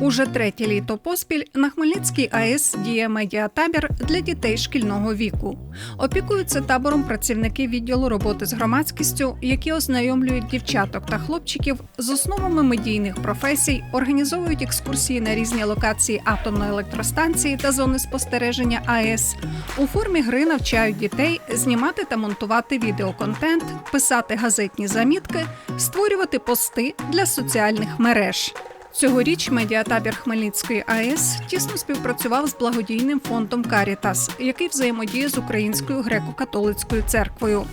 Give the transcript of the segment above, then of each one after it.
Уже третє літо поспіль на Хмельницькій АЕС діє медіатабір для дітей шкільного віку. Опікуються табором працівники відділу роботи з громадськістю, які ознайомлюють дівчаток та хлопчиків з основами медійних професій, організовують екскурсії на різні локації атомної електростанції та зони спостереження АЕС. У формі гри навчають дітей знімати та монтувати відеоконтент, писати газетні замітки, створювати пости для соціальних мереж. Цьогоріч медіатабір Хмельницької АЕС тісно співпрацював з благодійним фондом Карітас, який взаємодіє з Українською греко-католицькою церквою.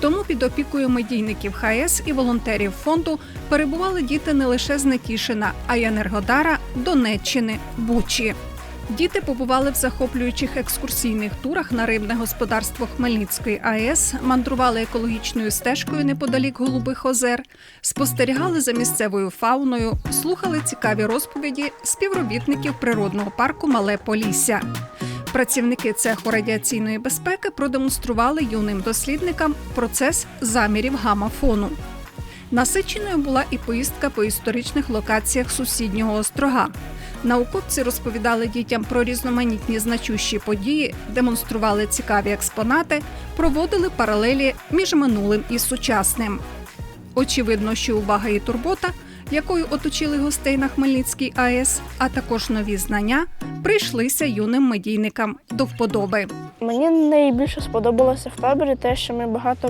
Тому під опікою медійників ХАЕС і волонтерів фонду перебували діти не лише з Нетішина, а й Енергодара, Донеччини, Бучі. Діти побували в захоплюючих екскурсійних турах на рибне господарство Хмельницької АЕС, мандрували екологічною стежкою неподалік Голубих озер, спостерігали за місцевою фауною, слухали цікаві розповіді співробітників природного парку Мале Полісся. Працівники цеху радіаційної безпеки продемонстрували юним дослідникам процес замірів гамма-фону. Насиченою була і поїздка по історичних локаціях сусіднього острога. Науковці розповідали дітям про різноманітні значущі події, демонстрували цікаві експонати, проводили паралелі між минулим і сучасним. Очевидно, що увага і турбота, якою оточили гостей на Хмельницькій АЕС, а також нові знання, прийшлися юним медійникам до вподоби. Мені найбільше сподобалося в таборі те, що ми багато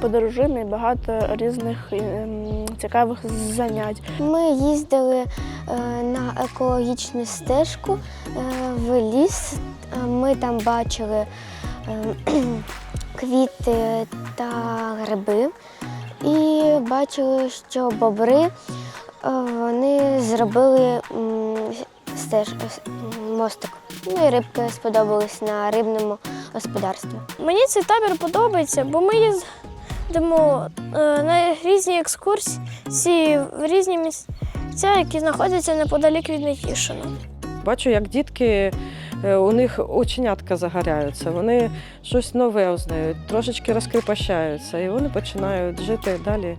подорожуємо і багато різних ем, цікавих занять. Ми їздили е, на екологічну стежку е, в ліс. Е, Ми там бачили е, квіти та гриби. І бачили, що бобри вони зробили м, стеж, с- м, мостик. Ну і рибки сподобались на рибному господарстві. Мені цей табір подобається, бо ми їздимо е, на різні екскурсії в різні місця, які знаходяться неподалік від Нетішина. Бачу, як дітки, е, у них оченятка загоряються, вони щось нове узнають, трошечки розкріпощаються, і вони починають жити далі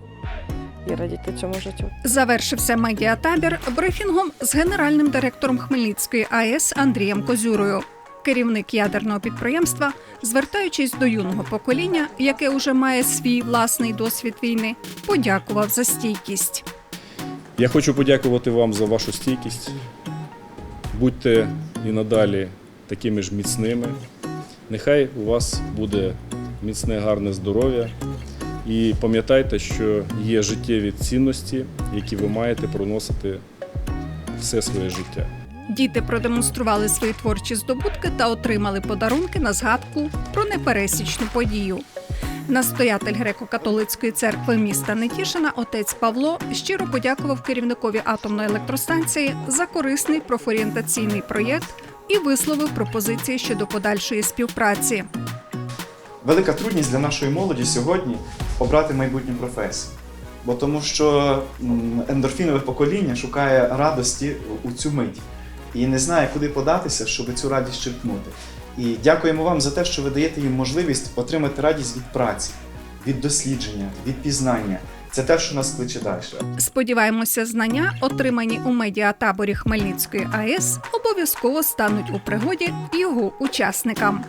і радіти цьому життю. Завершився медіатабір брифінгом з генеральним директором Хмельницької АЕС Андрієм Козюрою. Керівник ядерного підприємства, звертаючись до юного покоління, яке уже має свій власний досвід війни, подякував за стійкість. Я хочу подякувати вам за вашу стійкість. Будьте і надалі такими ж міцними. Нехай у вас буде міцне, гарне здоров'я. І пам'ятайте, що є життєві цінності, які ви маєте проносити все своє життя. Діти продемонстрували свої творчі здобутки та отримали подарунки на згадку про непересічну подію. Настоятель греко-католицької церкви міста Нетішина отець Павло щиро подякував керівникові атомної електростанції за корисний профорієнтаційний проєкт і висловив пропозиції щодо подальшої співпраці. Велика трудність для нашої молоді сьогодні обрати майбутню професію. Бо тому що ендорфінове покоління шукає радості у цю мить і не знає, куди податися, щоб цю радість черпнути. І дякуємо вам за те, що ви даєте їм можливість отримати радість від праці, від дослідження, від пізнання. Це те, що нас кличе далі. Сподіваємося, знання, отримані у медіатаборі Хмельницької АЕС, обов'язково стануть у пригоді його учасникам.